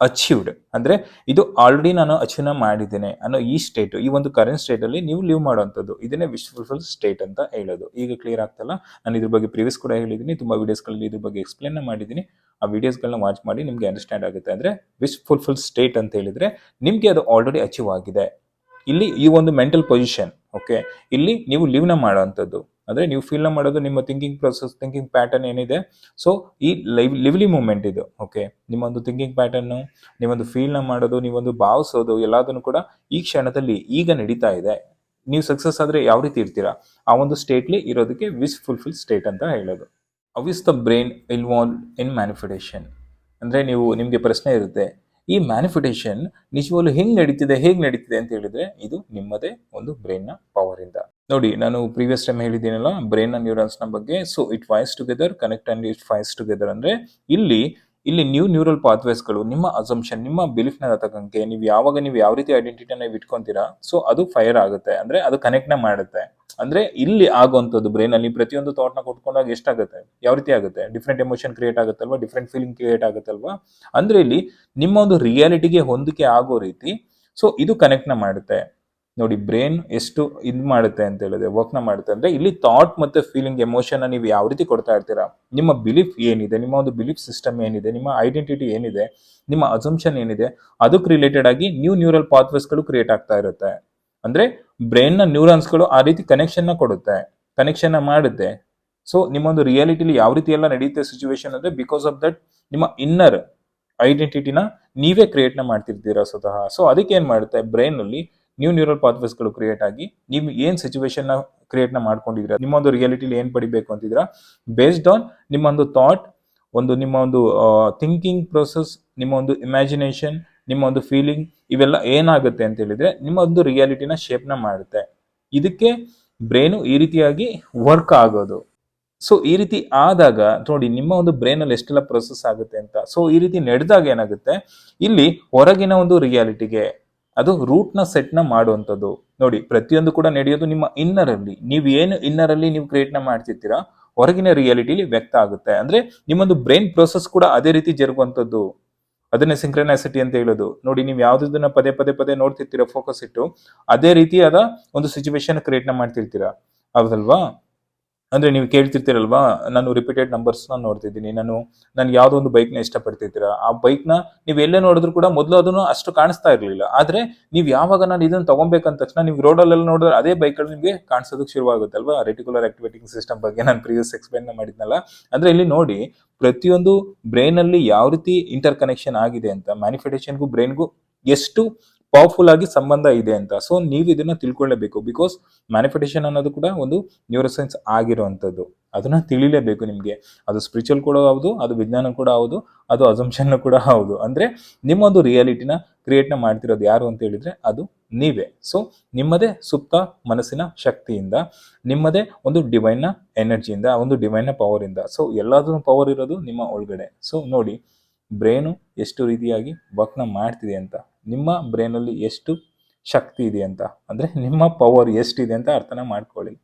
ಅಚೀವ್ಡ್ ಅಂದ್ರೆ ಇದು ಆಲ್ರೆಡಿ ನಾನು ಅಚೀವ್ನ ಮಾಡಿದ್ದೇನೆ ಅನ್ನೋ ಈ ಸ್ಟೇಟ್ ಈ ಒಂದು ಕರೆಂಟ್ ಸ್ಟೇಟ್ ಅಲ್ಲಿ ನೀವು ಲಿವ್ ಮಾಡುವಂಥದ್ದು. ಇದನ್ನೇ ವಿಶ್ ಫುಲ್ಫಿಲ್ ಸ್ಟೇಟ್ ಅಂತ ಹೇಳೋದು. ಈಗ ಕ್ಲಿಯರ್ ಆಗ್ತಲ್ಲ? ನಾನು ಇದ್ರ ಬಗ್ಗೆ ಪ್ರಿವಿಯಸ್ ಕೂಡ ಹೇಳಿದ್ದೀನಿ. ತುಂಬಾ ವಿಡಿಯೋಸ್ಗಳಲ್ಲಿ ಇದ್ರ ಬಗ್ಗೆ ಎಕ್ಸ್ಪ್ಲೇನ್ ಮಾಡಿದ್ದೀನಿ. ಆ ವಿಡಿಯೋಸ್ಗಳನ್ನ ವಾಚ್ ಮಾಡಿ ನಿಮ್ಗೆ ಅಂಡರ್ಸ್ಟ್ಯಾಂಡ್ ಆಗುತ್ತೆ. ಅಂದ್ರೆ ವಿಶ್ ಫುಲ್ಫುಲ್ ಸ್ಟೇಟ್ ಅಂತ ಹೇಳಿದ್ರೆ ನಿಮ್ಗೆ ಅದು ಆಲ್ರೆಡಿ ಅಚೀವ್ ಆಗಿದೆ. ಇಲ್ಲಿ ಈ ಒಂದು ಮೆಂಟಲ್ ಪೊಸಿಷನ್ ಓಕೆ ಇಲ್ಲಿ ನೀವು ಲಿವ್ನ ಮಾಡುವಂಥದ್ದು. ಅಂದ್ರೆ ನೀವು ಫೀಲ್ನ ಮಾಡೋದು ನಿಮ್ಮ ಥಿಂಕಿಂಗ್ ಪ್ರೊಸೆಸ್ ಥಿಂಕಿಂಗ್ ಪ್ಯಾಟರ್ನ್ ಏನಿದೆ. ಸೊ ಈ ಲೈವ್ ಲಿವ್ಲಿ ಮೂಮೆಂಟ್ ಇದು ಓಕೆ ನಿಮ್ಮೊಂದು ಥಿಂಕಿಂಗ್ ಪ್ಯಾಟರ್ನು ನೀವೊಂದು ಫೀಲ್ನ ಮಾಡೋದು, ನೀವೊಂದು ಭಾವಿಸೋದು, ಎಲ್ಲದನ್ನು ಕೂಡ ಈ ಕ್ಷಣದಲ್ಲಿ ಈಗ ನಡೀತಾ ಇದೆ. ನೀವು ಸಕ್ಸಸ್ ಆದರೆ ಯಾವ ರೀತಿ ಇರ್ತೀರಾ? ಆ ಒಂದು ಸ್ಟೇಟ್ಲಿ ಇರೋದಕ್ಕೆ ವಿಶ್ ಫುಲ್ಫಿಲ್ ಸ್ಟೇಟ್ ಅಂತ ಹೇಳೋದು. How is the brain involve in manifestation ಅಂದರೆ ನೀವು, ನಿಮಗೆ ಪ್ರಶ್ನೆ ಇರುತ್ತೆ ಈ ಮ್ಯಾನಿಫಿಟೇಷನ್ ನಿಜವಾಗ್ಲೂ ಹೆಂಗ್ ನಡೀತಿದೆ, ಹೇಗ್ ನಡೀತಿದೆ ಅಂತ ಹೇಳಿದ್ರೆ ಇದು ನಿಮ್ಮದೇ ಒಂದು ಬ್ರೈನ್ನ ಪವರ್ ಇಂದ. ನೋಡಿ, ನಾನು ಪ್ರೀವಿಯಸ್ ಟೈಮ್ ಹೇಳಿದ್ದೀನಲ್ಲ ಬ್ರೈನ್ನ ನ್ಯೂರಾನ್ಸ್ನ ಬಗ್ಗೆ. So it wires together connect and it fires together ಅಂದ್ರೆ ಇಲ್ಲಿ ಇಲ್ಲಿ ನ್ಯೂ ನ್ಯೂರಲ್ ಪಾತ್ವೇಸ್ಗಳು ನಿಮ್ಮ ಅಸಂಪ್ಷನ್ ನಿಮ್ಮ ಬಿಲೀಫ್ನ ತಕ್ಕಂಗೆ ನೀವು ಯಾವಾಗ ನೀವು ಯಾವ ರೀತಿ ಐಡೆಂಟಿಟಿನ ಇಟ್ಕೊಂತೀರಾ ಸೊ ಅದು ಫೈರ್ ಆಗುತ್ತೆ. ಅಂದ್ರೆ ಅದು ಕನೆಕ್ಟ್ನ ಮಾಡುತ್ತೆ. ಅಂದ್ರೆ ಇಲ್ಲಿ ಆಗುವಂಥದ್ದು ಬ್ರೈನ್ ಅಲ್ಲಿ ಪ್ರತಿಯೊಂದು ಥಾಟ್ನ ಕೊಟ್ಕೊಂಡಾಗ ಎಷ್ಟಾಗುತ್ತೆ? ಯಾವ ರೀತಿ ಆಗುತ್ತೆ? ಡಿಫ್ರೆಂಟ್ ಎಮೋಷನ್ ಕ್ರಿಯೇಟ್ ಆಗುತ್ತಲ್ವಾ? ಡಿಫ್ರೆಂಟ್ ಫೀಲಿಂಗ್ ಕ್ರಿಯೇಟ್ ಆಗುತ್ತಲ್ವಾ? ಅಂದ್ರೆ ಇಲ್ಲಿ ನಿಮ್ಮ ಒಂದು ರಿಯಾಲಿಟಿಗೆ ಹೊಂದಿಕೆ ಆಗೋ ರೀತಿ ಸೊ ಇದು ಕನೆಕ್ಟ್ನ ಮಾಡುತ್ತೆ. ನೋಡಿ, ಬ್ರೈನ್ ಎಷ್ಟು ಇದು ಮಾಡುತ್ತೆ ಅಂತ ಹೇಳಿದ್ರೆ ವರ್ಕ್ನ ಮಾಡುತ್ತೆ ಅಂದ್ರೆ, ಇಲ್ಲಿ ಥಾಟ್ ಮತ್ತೆ ಫೀಲಿಂಗ್ ಎಮೋಷನ್ ನೀವು ಯಾವ ರೀತಿ ಕೊಡ್ತಾ ಇರ್ತೀರಾ? ನಿಮ್ಮ ಬಿಲೀಫ್ ಏನಿದೆ, ನಿಮ್ಮ ಒಂದು ಬಿಲೀಫ್ ಸಿಸ್ಟಮ್ ಏನಿದೆ, ನಿಮ್ಮ ಐಡೆಂಟಿಟಿ ಏನಿದೆ, ನಿಮ್ಮ ಅಸಂಪ್ಷನ್ ಏನಿದೆ, ಅದಕ್ಕೆ ರಿಲೇಟೆಡ್ ಆಗಿ ನ್ಯೂ ನ್ಯೂರಲ್ ಪಾತ್ವೇಸ್ಗಳು ಕ್ರಿಯೇಟ್ ಆಗ್ತಾ ಇರುತ್ತೆ. ಅಂದ್ರೆ ಬ್ರೈನ್ನ ನ್ಯೂರಾನ್ಸ್ಗಳು ಆ ರೀತಿ ಕನೆಕ್ಷನ್ನ ಕೊಡುತ್ತೆ ಕನೆಕ್ಷನ್ನ ಮಾಡುತ್ತೆ. ಸೊ ನಿಮ್ಮೊಂದು ರಿಯಾಲಿಟಿಲಿ ಯಾವ ರೀತಿ ಎಲ್ಲ ನಡೆಯುತ್ತೆ ಸಿಚುವೇಶನ್ ಅಂದ್ರೆ ಬಿಕಾಸ್ ಆಫ್ ದಟ್ ನಿಮ್ಮ ಇನ್ನರ್ ಐಡೆಂಟಿಟಿನ ನೀವೇ ಕ್ರಿಯೇಟ್ನ ಮಾಡ್ತಿರ್ತೀರಾ ಸ್ವತಃ. ಸೊ ಅದಕ್ಕೆ ಏನು ಮಾಡುತ್ತೆ, ಬ್ರೈನ್ ಅಲ್ಲಿ ನ್ಯೂ ನ್ಯೂರಲ್ ಪಾತ್ವೇಸ್ಗಳು ಕ್ರಿಯೇಟ್ ಆಗಿ ನೀವು ಏನು ಸಿಚುವೇಶನ್ನ ಕ್ರಿಯೇಟ್ನ ನಿಮ್ಮ ಒಂದು ರಿಯಾಲಿಟಿಲಿ ಏನು ಪಡಿಬೇಕು ಅಂತಿದ್ರೆ ಬೇಸ್ಡ್ ಆನ್ ನಿಮ್ಮ ಒಂದು ಥಾಟ್ ಒಂದು ನಿಮ್ಮ ಒಂದು ಥಿಂಕಿಂಗ್ ಪ್ರೊಸೆಸ್ ನಿಮ್ಮ ಒಂದು ಇಮ್ಯಾಜಿನೇಷನ್ ನಿಮ್ಮ ಒಂದು ಫೀಲಿಂಗ್ ಇವೆಲ್ಲ ಏನಾಗುತ್ತೆ ಅಂತ ಹೇಳಿದ್ರೆ ನಿಮ್ಮ ಒಂದು ರಿಯಾಲಿಟಿನ ಶೇಪ್ನ ಮಾಡುತ್ತೆ. ಇದಕ್ಕೆ ಬ್ರೈನು ಈ ರೀತಿಯಾಗಿ ವರ್ಕ್ ಆಗೋದು. ಸೊ ಈ ರೀತಿ ಆದಾಗ ನೋಡಿ ನಿಮ್ಮ ಒಂದು ಬ್ರೈನಲ್ಲಿ ಎಷ್ಟೆಲ್ಲ ಪ್ರೊಸೆಸ್ ಆಗುತ್ತೆ ಅಂತ. ಸೊ ಈ ರೀತಿ ನಡೆದಾಗ ಏನಾಗುತ್ತೆ? ಇಲ್ಲಿ ಹೊರಗಿನ ಒಂದು ರಿಯಾಲಿಟಿಗೆ ಅದು ರೂಟ್ನ ಸೆಟ್ನ ಮಾಡುವಂಥದ್ದು. ನೋಡಿ, ಪ್ರತಿಯೊಂದು ಕೂಡ ನಡೆಯೋದು ನಿಮ್ಮ ಇನ್ನರ್ ಅಲ್ಲಿ. ನೀವು ಏನು ಇನ್ನರ್ ಅಲ್ಲಿ ನೀವು ಕ್ರಿಯೇಟ್ನ ಮಾಡ್ತಿರ್ತೀರಾ, ಹೊರಗಿನ ರಿಯಾಲಿಟಿಲಿ ವ್ಯಕ್ತ ಆಗುತ್ತೆ. ಅಂದ್ರೆ ನಿಮ್ಮೊಂದು ಬ್ರೈನ್ ಪ್ರೊಸೆಸ್ ಕೂಡ ಅದೇ ರೀತಿ ಜರುಗುವಂಥದ್ದು. ಅದನ್ನೇ ಸಿಂಕ್ರನೈಸಿಟಿ ಅಂತ ಹೇಳೋದು. ನೋಡಿ, ನೀವು ಯಾವ್ದನ್ನ ಪದೇ ಪದೇ ಪದೇ ನೋಡ್ತಿರ್ತೀರಾ ಫೋಕಸ್ ಇಟ್ಟು, ಅದೇ ರೀತಿಯಾದ ಒಂದು ಸಿಚುವೇಶನ್ ಕ್ರಿಯೇಟ್ನ ಮಾಡ್ತಿರ್ತೀರಾ. ಹೌದಲ್ವಾ? ಅಂದ್ರೆ ನೀವು ಕೇಳ್ತಿರ್ತೀರಲ್ವಾ, ನಾನು ರಿಪೀಟೆಡ್ ನಂಬರ್ಸ್ನ ನೋಡ್ತಿದ್ದೀನಿ. ನಾನು ನಾನು ಯಾವುದೋ ಒಂದು ಬೈಕ್ನ ಇಷ್ಟಪಡ್ತಿರ್ತೀರಾ? ಆ ಬೈಕ್ನ ನೀವು ಎಲ್ಲೇ ನೋಡಿದ್ರು ಕೂಡ ಮೊದಲು ಅದನ್ನು ಅಷ್ಟು ಕಾಣಿಸ್ತಾ ಇರಲಿಲ್ಲ. ಆದ್ರೆ ನೀವು ಯಾವಾಗ ನಾನು ಇದನ್ನ ತಗೊಬೇಕಂತ ತಕ್ಷಣ ನೀವು ರೋಡಲ್ಲೆಲ್ಲ ನೋಡಿದ್ರೆ ಅದೇ ಬೈಕ್ ನಿಮಗೆ ಕಾಣಿಸೋದಕ್ಕೆ ಶುರುವಾಗುತ್ತೆ ಅಲ್ವಾ? ರೆಟಿಕ್ಯುಲರ್ ಆಕ್ಟಿವೇಟಿಂಗ್ ಸಿಸ್ಟಮ್ ಬಗ್ಗೆ ನಾನು ಪ್ರೀವಿಯಸ್ ಎಕ್ಸ್ಪ್ಲೈನ್ ಮಾಡಿದ್ನಲ್ಲ. ಅಂದ್ರೆ ಇಲ್ಲಿ ನೋಡಿ, ಪ್ರತಿಯೊಂದು ಬ್ರೈನ್ ಅಲ್ಲಿ ಯಾವ ರೀತಿ ಇಂಟರ್ ಕನೆಕ್ಷನ್ ಆಗಿದೆ ಅಂತ ಮ್ಯಾನಿಫೆಸ್ಟೇಷನ್ಗೂ ಬ್ರೈನ್ಗೂ ಎಷ್ಟು ಪವರ್ಫುಲ್ ಆಗಿ ಸಂಬಂಧ ಇದೆ ಅಂತ. ಸೊ ನೀವು ಇದನ್ನ ತಿಳ್ಕೊಳ್ಳೇಬೇಕು. ಬಿಕಾಸ್ ಮ್ಯಾನಿಫೆಸ್ಟೇಷನ್ ಅನ್ನೋದು ಕೂಡ ಒಂದು ನ್ಯೂರೋಸೈನ್ಸ್ ಆಗಿರುವಂಥದ್ದು. ಅದನ್ನ ತಿಳಿಲೇಬೇಕು ನಿಮಗೆ. ಅದು ಸ್ಪಿರಿಚುವಲ್ ಕೂಡ ಹೌದು, ಅದು ವಿಜ್ಞಾನ ಕೂಡ ಹೌದು, ಅದು ಅಸಂಪ್ಷನ್ ಕೂಡ ಹೌದು. ಅಂದ್ರೆ ನಿಮ್ಮ ಒಂದು ರಿಯಾಲಿಟಿನ ಕ್ರಿಯೇಟ್ನ ಮಾಡ್ತಿರೋದು ಯಾರು ಅಂತ ಹೇಳಿದ್ರೆ ಅದು ನೀವೇ. ಸೊ ನಿಮ್ಮದೇ ಸುಪ್ತ ಮನಸ್ಸಿನ ಶಕ್ತಿಯಿಂದ, ನಿಮ್ಮದೇ ಒಂದು ಡಿವೈನ್ನ ಎನರ್ಜಿಯಿಂದ ಒಂದು ಡಿವೈನ್ನ ಪವರಿಂದ ಸೊ ಎಲ್ಲದೂ ಪವರ್ ಇರೋದು ನಿಮ್ಮ ಒಳಗಡೆ. ಸೊ ನೋಡಿ ಬ್ರೈನು ಎಷ್ಟು ರೀತಿಯಾಗಿ ವರ್ಕ್ನ ಮಾಡ್ತಿದೆ ಅಂತ, ನಿಮ್ಮ ಬ್ರೈನಲ್ಲಿ ಎಷ್ಟು ಶಕ್ತಿ ಇದೆ ಅಂತ, ಅಂದರೆ ನಿಮ್ಮ ಪವರ್ ಎಷ್ಟಿದೆ ಅಂತ ಅರ್ಥನ ಮಾಡ್ಕೊಳ್ಳಿ.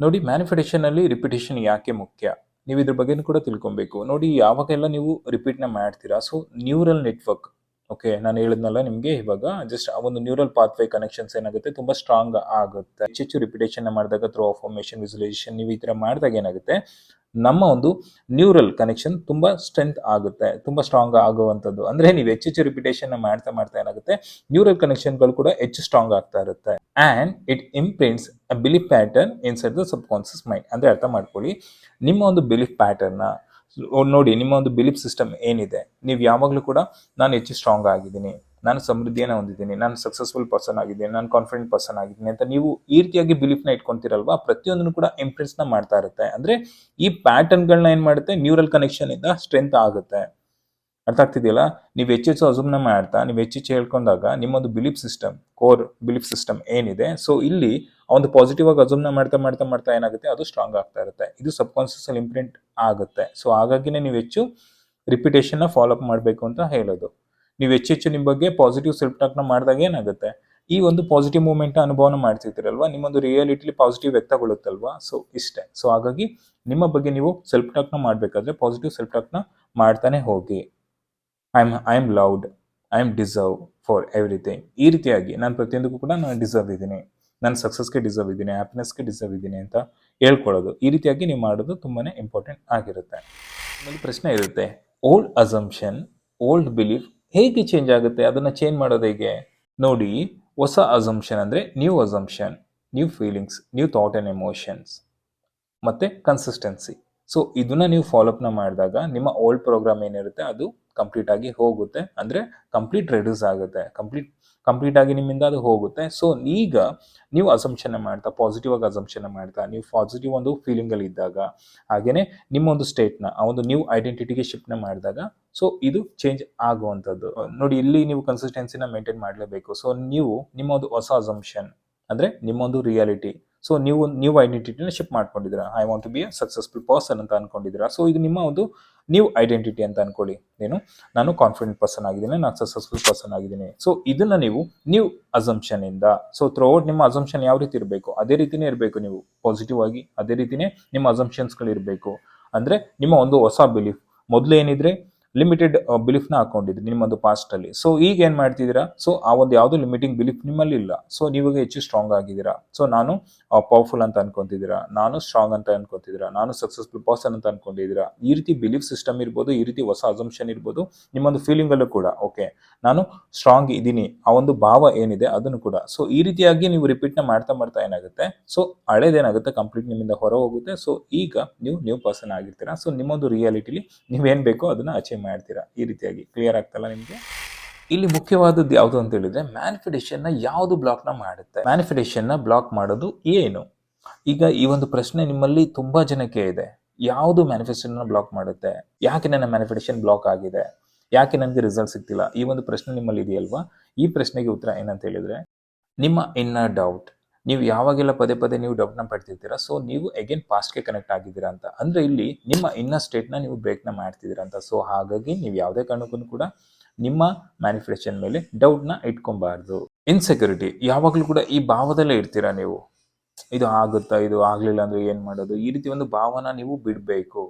ನೋಡಿ ಮ್ಯಾನಿಫೆಟೇಷನಲ್ಲಿ ರಿಪಿಟೇಷನ್ ಯಾಕೆ ಮುಖ್ಯ? ನೀವು ಇದ್ರ ಬಗ್ಗೆ ಕೂಡ ತಿಳ್ಕೊಬೇಕು. ನೋಡಿ, ಯಾವಾಗೆಲ್ಲ ನೀವು ರಿಪೀಟ್ನ ಮಾಡ್ತೀರಾ, ಸೊ ನ್ಯೂರಲ್ ನೆಟ್ವರ್ಕ್ ಓಕೆ ನಾನು ಹೇಳಿದ್ನಲ್ಲ ನಿಮಗೆ ಇವಾಗ ಜಸ್ಟ್ ಆ ಒಂದು ನ್ಯೂರಲ್ ಪಾತ್ವೇ ಕನೆಕ್ಷನ್ಸ್ ಏನಾಗುತ್ತೆ? ತುಂಬ ಸ್ಟ್ರಾಂಗ್ ಆಗುತ್ತೆ. ಹೆಚ್ಚೆಚ್ಚು ರಿಪಿಟೇಷನ್ ಮಾಡಿದಾಗ ಥ್ರೋ ಫಾರ್ಮೇಷನ್ ವಿಸುಲೈಸೇಷನ್ ನೀವು ಈ ಥರ ಮಾಡಿದಾಗ ಏನಾಗುತ್ತೆ? ನಮ್ಮ ಒಂದು ನ್ಯೂರಲ್ ಕನೆಕ್ಷನ್ ತುಂಬ ಸ್ಟ್ರೆಂತ್ ಆಗುತ್ತೆ, ತುಂಬ ಸ್ಟ್ರಾಂಗ್ ಆಗುವಂಥದ್ದು. ಅಂದರೆ ನೀವು ಹೆಚ್ಚೆಚ್ಚು ರಿಪಿಟೇಷನ್ ಮಾಡ್ತಾ ಮಾಡ್ತಾ ಏನಾಗುತ್ತೆ? ನ್ಯೂರಲ್ ಕನೆಕ್ಷನ್ಗಳು ಕೂಡ ಹೆಚ್ಚು ಸ್ಟ್ರಾಂಗ್ ಆಗ್ತಾ ಇರುತ್ತೆ. And it imprints a belief pattern inside the subconscious mind ಅಂದರೆ ಅರ್ಥ ಮಾಡ್ಕೊಳ್ಳಿ, ನಿಮ್ಮ ಒಂದು ಬಿಲೀಫ್ ಪ್ಯಾಟರ್ನ ನೋಡಿ, ನಿಮ್ಮ ಒಂದು ಬಿಲೀಫ್ ಸಿಸ್ಟಮ್ ಏನಿದೆ, ನೀವು ಯಾವಾಗಲೂ ಕೂಡ ನಾನು ಹೆಚ್ಚು ಸ್ಟ್ರಾಂಗ್ ಆಗಿದ್ದೀನಿ, ನಾನು ಸಮೃದ್ಧಿಯನ್ನು ಹೊಂದಿದ್ದೀನಿ, ನಾನು ಸಕ್ಸಸ್ಫುಲ್ ಪರ್ಸನ್ ಆಗಿದ್ದೀನಿ, ನಾನು ಕಾನ್ಫಿಡೆಂಟ್ ಪರ್ಸನ್ ಆಗಿದ್ದೀನಿ ಅಂತ ನೀವು ಈ ರೀತಿಯಾಗಿ ಬಿಲೀಫ್ನ ಇಟ್ಕೊಂತೀರಲ್ವಾ, ಪ್ರತಿಯೊಂದನ್ನು ಕೂಡ ಇಂಪ್ರೆಸ್ನ ಮಾಡ್ತಾ ಇರುತ್ತೆ. ಅಂದರೆ ಈ ಪ್ಯಾಟರ್ನ್ಗಳನ್ನ ಏನು ಮಾಡುತ್ತೆ ನ್ಯೂರಲ್ ಕನೆಕ್ಷನ್ ಇಂದ ಸ್ಟ್ರೆಂತ್ ಆಗುತ್ತೆ. ಅರ್ಥ ಆಗ್ತಿದೆಯಲ್ಲ? ನೀವು ಹೆಚ್ಚೆಚ್ಚು ಅಸುಮ್ನ ಮಾಡ್ತಾ, ನೀವು ಹೆಚ್ಚೆಚ್ಚು ಹೇಳ್ಕೊಂಡಾಗ ನಿಮ್ಮೊಂದು belief system core belief system ಏನಿದೆ. ಸೊ ಇಲ್ಲಿ ಒಂದು ಪಾಸಿಟಿವ್ ಆಗಿ ಅಸುಮ್ನ ಮಾಡ್ತಾ ಮಾಡ್ತಾ ಮಾಡ್ತಾ ಏನಾಗುತ್ತೆ? ಅದು ಸ್ಟ್ರಾಂಗ್ ಆಗ್ತಾ ಇರುತ್ತೆ. ಇದು ಸಬ್ ಅಲ್ಲಿ ಇಂಪ್ರಿಂಟ್ ಆಗುತ್ತೆ. ಸೊ ಹಾಗಾಗಿನೇ ನೀವು ಹೆಚ್ಚು ರಿಪಿಟೇಷನ್ನ ಫಾಲೋ ಅಪ್ ಮಾಡಬೇಕು ಅಂತ ಹೇಳೋದು. ನೀವು ಹೆಚ್ಚೆಚ್ಚು ನಿಮ್ಮ ಬಗ್ಗೆ ಪಾಸಿಟಿವ್ ಸೆಲ್ಫ್ ಟಾಕ್ನ ಮಾಡಿದಾಗ ಏನಾಗುತ್ತೆ? ಈ ಒಂದು ಪಾಸಿಟಿವ್ ಮೂಮೆಂಟ್ ಅನುಭವನ ಮಾಡ್ತಿರ್ತೀರಲ್ವಾ ನಿಮ್ಮೊಂದು ರಿಯಾಲಿಟಿಲಿ ಪಾಸಿಟಿವ್ ವ್ಯಕ್ತಗೊಳ್ಳುತ್ತಲ್ವಾ? ಸೊ ಇಷ್ಟೇ. ಸೊ ಹಾಗಾಗಿ ನಿಮ್ಮ ಬಗ್ಗೆ ನೀವು ಸೆಲ್ಫ್ ಟಾಕ್ನ ಮಾಡಬೇಕಾದ್ರೆ ಪಾಸಿಟಿವ್ ಸೆಲ್ಫ್ ಟಾಕ್ನ ಮಾಡ್ತಾನೆ ಹೋಗಿ. I am I am loud I am deserve for everything ಈ ರೀತಿಯಾಗಿ ನಾನು ಪ್ರತಿಯೊಂದಕ್ಕೂ ಕೂಡ ನಾನು ಡಿಸರ್ವ್ ಇದ್ದೀನಿ. ನಾನು ಸಕ್ಸಸ್ಗೆ ಡಿಸರ್ವ್ ಇದ್ದೀನಿ ಹ್ಯಾಪಿನೆಸ್ಗೆ ಡಿಸರ್ವ್ ಇದ್ದೀನಿ ಅಂತ ಹೇಳ್ಕೊಳ್ಳೋದು. ಈ ರೀತಿಯಾಗಿ ನೀವು ಮಾಡೋದು ತುಂಬಾ ಇಂಪಾರ್ಟೆಂಟ್ ಆಗಿರುತ್ತೆ. ಆಮೇಲೆ ಪ್ರಶ್ನೆ ಇರುತ್ತೆ ಓಲ್ಡ್ ಅಸಂಪ್ಷನ್ ಓಲ್ಡ್ ಬಿಲೀಫ್ ಹೇಗೆ ಚೇಂಜ್ ಆಗುತ್ತೆ? ಅದನ್ನು ಚೇಂಜ್ ಮಾಡೋದು ಹೇಗೆ? ನೋಡಿ, ಹೊಸ ಅಸಂಪ್ಷನ್ ಅಂದರೆ new assumption new feelings new thought and emotions ಮತ್ತು ಕನ್ಸಿಸ್ಟೆನ್ಸಿ ಸೊ ಇದನ್ನು ನೀವು ಫಾಲೋಅಪ್ನ ಮಾಡಿದಾಗ ನಿಮ್ಮ ಓಲ್ಡ್ ಪ್ರೋಗ್ರಾಮ್ ಏನಿರುತ್ತೆ? ಅದು ಕಂಪ್ಲೀಟ್ ಆಗಿ ಹೋಗುತ್ತೆ. ಅಂದರೆ ಕಂಪ್ಲೀಟ್ ರೆಡ್ಯೂಸ್ ಆಗುತ್ತೆ. ಕಂಪ್ಲೀಟ್ ಕಂಪ್ಲೀಟ್ ಆಗಿ ನಿಮ್ಮಿಂದ ಅದು ಹೋಗುತ್ತೆ. ಸೊ ಈಗ ನೀವು ಅಸಂಪ್ಷನ್ ಮಾಡ್ತಾ ಪಾಸಿಟಿವ್ ಆಗಿ ಅಸಂಪ್ಷನ್ ಮಾಡ್ತಾ, ನೀವು ಪಾಸಿಟಿವ್ ಒಂದು ಫೀಲಿಂಗಲ್ಲಿ ಇದ್ದಾಗ ಹಾಗೆಯೇ ನಿಮ್ಮ ಒಂದು ಸ್ಟೇಟ್ನ ಆ ಒಂದು ನ್ಯೂ ಐಡೆಂಟಿಟಿಗೆ ಶಿಫ್ಟ್ನ ಮಾಡಿದಾಗ ಸೊ ಇದು ಚೇಂಜ್ ಆಗುವಂಥದ್ದು. ನೋಡಿ, ಇಲ್ಲಿ ನೀವು ಕನ್ಸಿಸ್ಟೆನ್ಸಿನ ಮೇಂಟೈನ್ ಮಾಡಲೇಬೇಕು. ಸೊ ನೀವು ನಿಮ್ಮ ಒಂದು ಹೊಸ ಅಸಂಪ್ಷನ್ ಅಂದರೆ ನಿಮ್ಮ ಒಂದು ರಿಯಾಲಿಟಿ ಸೊ ನೀವು ನ್ಯೂ ಐಡೆಂಟಿಟಿನ ಶಿಫ್ಟ್ ಮಾಡ್ಕೊಂಡಿದ್ದೀರಾ? I want to be a successful person ಅಂತ ಅನ್ಕೊಂಡಿದ್ದೀರಾ? ಸೊ ಇದು ನಿಮ್ಮ ಒಂದು ನ್ಯೂ ಐಡೆಂಟಿಟಿ ಅಂತ ಅನ್ಕೊಳ್ಳಿ. ಏನು? ನಾನು ಕಾನ್ಫಿಡೆಂಟ್ ಪರ್ಸನ್ ಆಗಿದ್ದೀನಿ, ನಾನು ಸಕ್ಸಸ್ಫುಲ್ ಪರ್ಸನ್ ಆಗಿದ್ದೀನಿ. ಸೊ ಇದನ್ನ ನೀವು ನ್ಯೂ ಅಸಂಪ್ಷನ್ ಇಂದ ಸೊ ಥ್ರೂಔಟ್ ನಿಮ್ಮ ಅಸಂಪ್ಷನ್ ಯಾವ ರೀತಿ ಇರಬೇಕು? ಅದೇ ರೀತಿನೇ ಇರಬೇಕು ನೀವು. ಪಾಸಿಟಿವ್ ಆಗಿ ಅದೇ ರೀತಿನೇ ನಿಮ್ಮ ಅಸಂಪ್ಷನ್ಸ್ಗಳು ಇರಬೇಕು. ಅಂದ್ರೆ ನಿಮ್ಮ ಒಂದು ಹೊಸ ಬಿಲೀಫ್ ಮೊದಲು ಏನಿದ್ರೆ ಲಿಮಿಟೆಡ್ ಬಿಲೀಫ್ನ ಹಾಕೊಂಡಿದ್ರಿ ನಿಮ್ಮದು ಪಾಸ್ಟ್ ಅಲ್ಲಿ. ಸೊ ಈಗ ಏನು ಮಾಡ್ತಿದ್ದೀರಾ? ಸೊ ಆ ಒಂದು ಯಾವುದು ಲಿಮಿಟಿಂಗ್ ಬಿಲೀಫ್ ನಿಮ್ಮಲ್ಲಿ ಇಲ್ಲ ಸೊ ನೀವಾಗ ಹೆಚ್ಚು ಸ್ಟ್ರಾಂಗ್ ಆಗಿದ್ದೀರಾ. ಸೊ ನಾನು ಪವರ್ಫುಲ್ ಅಂತ ಅನ್ಕೊಂತಿದ್ದೀರಾ? ನಾನು ಸ್ಟ್ರಾಂಗ್ ಅಂತ ಅನ್ಕೊಂತಿದ್ದೀರಾ? ನಾನು ಸಕ್ಸಸ್ಫುಲ್ ಪರ್ಸನ್ ಅಂತ ಅನ್ಕೊಂಡಿದ್ದೀರಾ? ಈ ರೀತಿ ಬಿಲೀಫ್ ಸಿಸ್ಟಮ್ ಇರ್ಬೋದು, ಈ ರೀತಿ ಹೊಸ ಅಸಂಪ್ಷನ್ ಇರ್ಬೋದು, ನಿಮ್ಮೊಂದು ಫೀಲಿಂಗ್ ಅಲ್ಲೂ ಕೂಡ ಓಕೆ ನಾನು ಸ್ಟ್ರಾಂಗ್ ಇದ್ದೀನಿ. ಆ ಒಂದು ಭಾವ ಏನಿದೆ, ಅದನ್ನು ಕೂಡ. ಸೊ ಈ ರೀತಿಯಾಗಿ ನೀವು ರಿಪೀಟ್ನ ಮಾಡ್ತಾ ಮಾಡ್ತಾ ಏನಾಗುತ್ತೆ? ಸೊ ಹಳೇದೇನಾಗುತ್ತೆ? ಕಂಪ್ಲೀಟ್ ನಿಮ್ಮಿಂದ ಹೊರ ಹೋಗುತ್ತೆ. ಸೊ ಈಗ ನೀವು ನ್ಯೂ ಪರ್ಸನ್ ಆಗಿರ್ತೀರಾ? ಸೊ ನಿಮ್ಮೊಂದು ರಿಯಾಲಿಟಿಲಿ ನೀವೇನ್ ಬೇಕೋ ಅದನ್ನ ಅಚೀವ್ ಮಾಡ್ತೀರಾ? ಈ ರೀತಿಯಾಗಿ ಕ್ಲಿಯರ್ ಆಗ್ತಲ್ಲ ನಿಮಗೆ? ಇಲ್ಲಿ ಮುಖ್ಯವಾದದ್ದು ಯಾವುದು ಅಂತ ಹೇಳಿದ್ರೆ ಮ್ಯಾನಿಫಿಡೇಷನ್ನ ಯಾವುದು ಬ್ಲಾಕ್ನ ಮಾಡುತ್ತೆ? ಮ್ಯಾನಿಫಿಡೇಷನ್ನ ಬ್ಲಾಕ್ ಮಾಡೋದು ಏನು? ಈಗ ಈ ಒಂದು ಪ್ರಶ್ನೆ ನಿಮ್ಮಲ್ಲಿ ತುಂಬಾ ಜನಕ್ಕೆ ಇದೆ. ಯಾವುದು ಮ್ಯಾನಿಫೆಸ್ಟೇಷನ್ ಬ್ಲಾಕ್ ಮಾಡುತ್ತೆ? ಯಾಕೆ ನನ್ನ ಮ್ಯಾನಿಫೆಸ್ಟೇಷನ್ ಬ್ಲಾಕ್ ಆಗಿದೆ? ಯಾಕೆ ನನಗೆ ರಿಸಲ್ಟ್ ಸಿಗ್ತಿಲ್ಲ? ಈ ಒಂದು ಪ್ರಶ್ನೆ ನಿಮ್ಮಲ್ಲಿ ಇದೆಯಲ್ವಾ? ಈ ಪ್ರಶ್ನೆಗೆ ಉತ್ತರ ಏನಂತ ಹೇಳಿದ್ರೆ, ನಿಮ್ಮ ಇನ್ನರ್ ಡೌಟ್ ನೀವು ಯಾವಾಗೆಲ್ಲ ಪದೇ ಪದೇ ನೀವು ಡೌಟ್ನ ಪಡ್ತಿರ್ತೀರಾ ಸೊ ನೀವು ಅಗೇನ್ ಪಾಸ್ಟ್ಗೆ ಕನೆಕ್ಟ್ ಆಗಿದ್ದೀರಾ ಅಂತ. ಅಂದರೆ ಇಲ್ಲಿ ನಿಮ್ಮ ಇನ್ನರ್ ಸ್ಟೇಟ್ನ ನೀವು ಬ್ರೇಕ್ನ ಮಾಡ್ತಿದ್ದೀರಾ ಅಂತ. ಸೊ ಹಾಗಾಗಿ ನೀವು ಯಾವುದೇ ಕಾರಣಕ್ಕೂ ಕೂಡ ನಿಮ್ಮ ಮ್ಯಾನಿಫೆಸ್ಟೇಷನ್ ಮೇಲೆ ಡೌಟ್ನ ಇಟ್ಕೊಬಾರ್ದು ಇನ್ಸೆಕ್ಯೂರಿಟಿ ಯಾವಾಗಲೂ ಕೂಡ ಈ ಭಾವದಲ್ಲೇ ಇರ್ತೀರಾ ನೀವು? ಇದು ಆಗುತ್ತಾ, ಇದು ಆಗಲಿಲ್ಲ ಅಂದರೆ ಏನು ಮಾಡೋದು? ಈ ರೀತಿ ಒಂದು ಭಾವನ ನೀವು ಬಿಡಬೇಕು.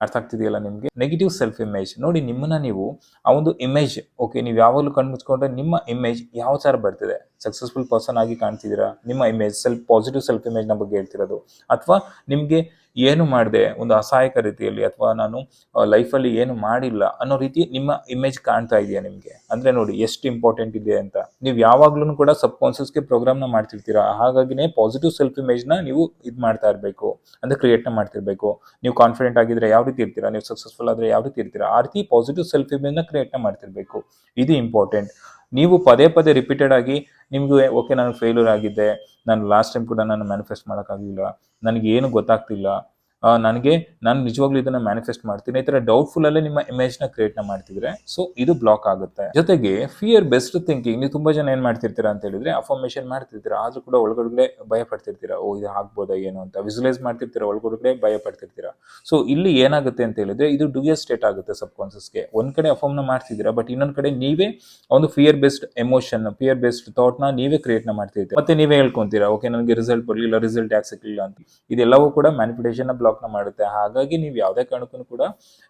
ಅರ್ಥ ಆಗ್ತಿದೆಯಲ್ಲ ನಿಮಗೆ? ನೆಗೆಟಿವ್ ಸೆಲ್ಫ್ ಇಮೇಜ್ ನೋಡಿ, ನಿಮ್ಮನ್ನ ನೀವು ಆ ಒಂದು ಇಮೇಜ್ ಓಕೆ ನೀವು ಯಾವಾಗಲೂ ಕಣ್ಮುಚ್ಕೊಂಡ್ರೆ ನಿಮ್ಮ ಇಮೇಜ್ ಯಾವ ಥರ ಬರ್ತಿದೆ? ಸಕ್ಸಸ್ಫುಲ್ ಪರ್ಸನ್ ಆಗಿ ಕಾಣ್ತಿದ್ದೀರಾ? ನಿಮ್ಮ ಇಮೇಜ್ ಸೆಲ್ಫ್ ಪಾಸಿಟಿವ್ ಸೆಲ್ಫ್ ಇಮೇಜ್ನ ಬಗ್ಗೆ ಹೇಳ್ತಿರೋದು. ಅಥವಾ ನಿಮಗೆ ಏನು ಮಾಡಿದೆ, ಒಂದು ಅಸಹಾಯಕ ರೀತಿಯಲ್ಲಿ ಅಥವಾ ನಾನು ಲೈಫಲ್ಲಿ ಏನು ಮಾಡಿಲ್ಲ ಅನ್ನೋ ರೀತಿ ನಿಮ್ಮ ಇಮೇಜ್ ಕಾಣ್ತಾ ಇದೆಯಾ ನಿಮಗೆ? ಅಂದ್ರೆ ನೋಡಿ, ಎಷ್ಟು ಇಂಪಾರ್ಟೆಂಟ್ ಇದೆ ಅಂತ. ನೀವು ಯಾವಾಗ್ಲೂ ಕೂಡ ಸಬ್ ಕಾನ್ಸಿಯಸ್ಗೆ ಪ್ರೋಗ್ರಾಮ್ನ ಮಾಡ್ತಿರ್ತೀರಾ? ಹಾಗಾಗಿನೇ ಪಾಸಿಟಿವ್ ಸೆಲ್ಫ್ ಇಮೇಜ್ನ ನೀವು ಇದು ಮಾಡ್ತಾ ಇರಬೇಕು, ಅಂದ್ರೆ ಕ್ರಿಯೇಟ್ನ ಮಾಡ್ತಿರ್ಬೇಕು. ನೀವು ಕಾನ್ಫಿಡೆಂಟ್ ಆಗಿದ್ರೆ ಯಾವ ರೀತಿ ಇರ್ತೀರಾ? ನೀವು ಸಕ್ಸಸ್ಫುಲ್ ಆದ್ರೆ ಯಾವ ರೀತಿ ಇರ್ತೀರಾ? ಆ ರೀತಿ ಪಾಸಿಟಿವ್ ಸೆಲ್ಫ್ ಇಮೇಜ್ನ ಕ್ರಿಯೇಟ್ನ ಮಾಡ್ತಿರ್ಬೇಕು. ಇದು ಇಂಪಾರ್ಟೆಂಟ್ ನೀವು ಪದೇ ಪದೇ ರಿಪೀಟೆಡ್ ಆಗಿ ನಿಮ್ಗೆ ಓಕೆ ನಾನು ಫೇಲ್ಯೂರ್ ಆಗಿದ್ದೆ. ನಾನು ಲಾಸ್ಟ್ ಟೈಮ್ ಕೂಡ ನಾನು ಮ್ಯಾನಿಫೆಸ್ಟ್ ಮಾಡೋಕ್ಕಾಗಲಿಲ್ಲ. ನನಗೆ ಏನು ಗೊತ್ತಾಗ್ತಿಲ್ಲ. ನನಗೆ, ನಾನು ನಿಜವಾಗ್ಲೂ ಇದನ್ನ ಮ್ಯಾನಿಫೆಸ್ಟ್ ಮಾಡ್ತೀನಿ. ಈ ತರ ಡೌಟ್ಫುಲ್ ಅಲ್ಲೇ ನಿಮ್ಮ ಇಮೇಜ್ನ ಕ್ರಿಯೇಟ್ನ ಮಾಡ್ತಿದ್ರೆ ಸೊ ಇದು ಬ್ಲಾಕ್ ಆಗುತ್ತೆ. ಜೊತೆಗೆ ಫಿಯರ್ ಬೆಸ್ಟ್ ಥಿಂಕಿಂಗ್ ನೀವು ತುಂಬಾ ಜನ ಏನ್ ಮಾಡ್ತಿರ್ತೀರಾ ಅಂತ ಹೇಳಿದ್ರೆ ಅಫರ್ಮೇಷನ್ ಮಾಡ್ತಿರ್ತೀರಾ, ಆದ್ರೂ ಕೂಡ ಒಳಗಡೆ ಭಯ ಪಡ್ತಿರ್ತೀರಾ, ಓ, ಇದು ಆಗ್ಬೋದಾ, ಏನು ಅಂತ. ವಿಜುಲೈಸ್ ಮಾಡ್ತಿರ್ತೀರಾ, ಒಳಗಡೆ ಭಯ ಪಡ್ತಿರ್ತೀರಾ. ಸೊ ಇಲ್ಲಿ ಏನಾಗುತ್ತೆ ಅಂತ ಹೇಳಿದ್ರೆ, ಇದು ಡುಯರ್ ಸ್ಟೇಟ್ ಆಗುತ್ತೆ ಸಬ್ ಕಾನ್ಸಿಯಸ್ಗೆ ಒಂದ್ ಕಡೆ ನ ಮಾಡ್ತಿದ್ದೀರಾ ಬಟ್ ಇನ್ನೊಂದ್ ಕಡೆ ನೀವೇ ಒಂದು ಫಿಯರ್ ಬೇಸ್ಡ್ ಎಮೋಷನ್ ಫಿಯರ್ ಬೇಸ್ಡ್ನ ನೀವೇ ಕ್ರಿಯೇಟ್ನ ಮಾಡ್ತಿರ್ತೀರಾ. ಮತ್ತೆ ನೀವೇ ಹೇಳ್ಕೊಂತೀರಾ, ಓಕೆ, ನನಗೆ ರಿಸಲ್ಟ್ ಬರಲಿಲ್ಲ ರಿಸಲ್ಟ್ ಯಾಕೆ ಸಿಕ್ಕಿಲ್ಲ ಅಂತ. ಇದೆಲ್ಲವೂ ಕೂಡ ಮ್ಯಾನಿಫಿಟೇಷನ್ ಬ್ಲಾಕ್ನ ಮಾಡುತ್ತೆ. ಹಾಗಾಗಿ ನೀವು ಯಾವುದೇ ಕಾರಣಕ್ಕೂ ಕೂಡ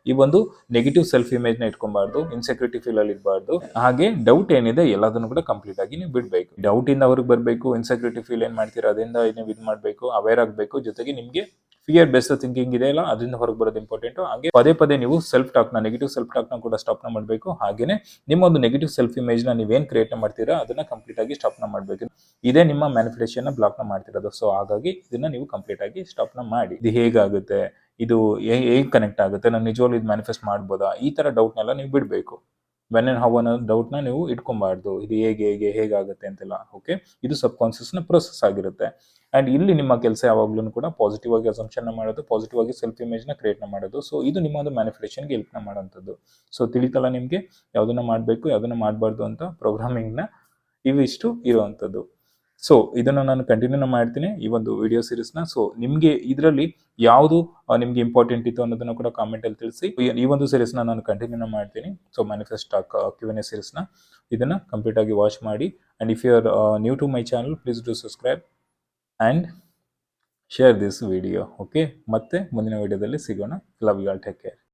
ಈ ಒಂದು ನೆಗೆಟಿವ್ ಸೆಲ್ಫ್ ಇಮೇಜ್ನ ಇಟ್ಕೊಬಾರ್ದು ಇನ್ಸೆಕ್ಯೂರಿಟಿ ಫೀಲ್ ಅಲ್ಲಿ ಇರಬಾರ್ದು ಹಾಗೆ ಡೌಟ್ ಏನಿದೆ ಎಲ್ಲದನ್ನು ಕೂಡ ಕಂಪ್ಲೀಟ್ ಆಗಿ ನೀವು ಬಿಡಬೇಕು. ಡೌಟ್ ಇಂದ ಅವ್ರಿಗೆ ಬರಬೇಕು ಇನ್ಸೆಕ್ಯೂರಿಟಿ ಫೀಲ್ ಏನ್ ಮಾಡ್ತೀರಾ, ಅದರಿಂದ ನೀವು ಇದು ಮಾಡಬೇಕು ಅವೇರ್ ಆಗಬೇಕು, ಜೊತೆಗೆ ನಿಮಗೆ ಫಿಯರ್ ಬೆಸ್ಟ್ ಥಿಂಕಿಂಗ್ ಇದೆ ಅಲ್ಲ, ಅದರಿಂದ ಹೊರಗೆ ಬರೋದು ಇಂಪಾರ್ಟೆಂಟ್ ಹಾಗೆ ಪದೇ ಪದೇ ನೀವು ಸೆಲ್ಫ್ ಟಾಕ್ನ ನೆಗೆಟಿವ್ ಸೆಲ್ಫ್ ಟಾಕ್ನ ಕೂಡ ಸ್ಟಾಪ್ನ ಮಾಡಬೇಕು. ಹಾಗೇನೆ ನಿಮ್ಮ ಒಂದು ನೆಗೆಟಿವ್ ಸೆಲ್ಫ್ ಇಮೇಜ್ ಇಮೇಜ್ನ ನೀವೇನು ಕ್ರಿಯೇಟ್ ಮಾಡ್ತೀರಾ, ಅದನ್ನ ಕಂಪ್ಲೀಟ್ ಆಗಿ ಸ್ಟಾಪ್ನ ಮಾಡಬೇಕು. ಇದೇ ನಿಮ್ಮ ಮ್ಯಾನಿಫಿಡೇಷನ್ ಬ್ಲಾಕ್ನ ಮಾಡ್ತಿರೋದು. ಸೊ ಹಾಗಾಗಿ ಇದನ್ನ ನೀವು ಕಂಪ್ಲೀಟ್ ಆಗಿ ಸ್ಟಾಪ್ನ ಮಾಡಿ. ಇದು ಹೇಗಾಗುತ್ತೆ? ಇದು ಹೇಗೆ ಕನೆಕ್ಟ್ ಆಗುತ್ತೆ? ನಾನು ನಿಜವಾಗ್ಲೂ ಇದು ಮ್ಯಾನಿಫೆಸ್ಟ್ ಮಾಡ್ಬೋದಾ? ಈ ತರ ಡೌಟ್ನೆಲ್ಲ ನೀವು ಬಿಡಬೇಕು. ವೆನ್ ಆ್ಯಂಡ್ ಹೌ ಅನ್ನೋ ಡೌಟ್ನ ನೀವು ಇಟ್ಕೊಬಾರ್ದು. ಇದು ಹೇಗೆ ಹೇಗೆ, ಹೇಗಾಗುತ್ತೆ ಅಂತೆಲ್ಲ. ಓಕೆ ಇದು ಸಬ್ ಕಾನ್ಸಿಯಸ್ನ ಪ್ರೊಸೆಸ್ ಆಗಿರುತ್ತೆ. ಆ್ಯಂಡ್ ಇಲ್ಲಿ ನಿಮ್ಮ ಕೆಲಸ ಯಾವಾಗಲೂ ಕೂಡ ಪಾಸಿಟಿವ್ ಆಗಿ ಅಸಂಪ್ಷನ್ ಮಾಡೋದು ಪಾಸಿಟಿವ್ ಆಗಿ ಸೆಲ್ಫ್ ಇಮೇಜ್ನ ಕ್ರಿಯೇಟ್ನ ಮಾಡೋದು. ಸೊ ಇದು ನಿಮ್ಮ ಒಂದು ಮ್ಯಾನಿಫಿಟೇಷನ್ಗೆ ಹೆಲ್ಪ್ನ ಮಾಡೋಂಥದ್ದು. ಸೊ ತಿಳಿತಲ್ಲ ನಿಮಗೆ? ಯಾವುದನ್ನ ಮಾಡಬೇಕು, ಯಾವುದನ್ನ ಮಾಡಬಾರ್ದು ಅಂತ ಪ್ರೋಗ್ರಾಮಿಂಗ್ನ ಇವಿಷ್ಟು ಇರುವಂಥದ್ದು. ಸೊ ಇದನ್ನು ನಾನು ಕಂಟಿನ್ಯೂ ಮಾಡ್ತೀನಿ ಈ ಒಂದು ವಿಡಿಯೋ ಸೀರೀಸ್ನ ಸೊ ನಿಮಗೆ ಇದರಲ್ಲಿ ಯಾವುದು ನಿಮಗೆ ಇಂಪಾರ್ಟೆಂಟ್ ಇತ್ತು ಅನ್ನೋದನ್ನು ಕೂಡ ಕಾಮೆಂಟಲ್ಲಿ ತಿಳಿಸಿ. ಈ- ಒಂದು ಸೀರೀಸ್ನ ನಾನು ಕಂಟಿನ್ಯೂ ಮಾಡ್ತೀನಿ. So manifest Q N A ಸೀರೀಸ್ನ ಇದನ್ನು ಕಂಪ್ಲೀಟ್ ಆಗಿ ವಾಚ್ ಮಾಡಿ. And if you are new to my channel please do subscribe and share this video okay ಮತ್ತೆ ಮುಂದಿನ ವಿಡಿಯೋದಲ್ಲಿ ಸಿಗೋಣ. Love you all take care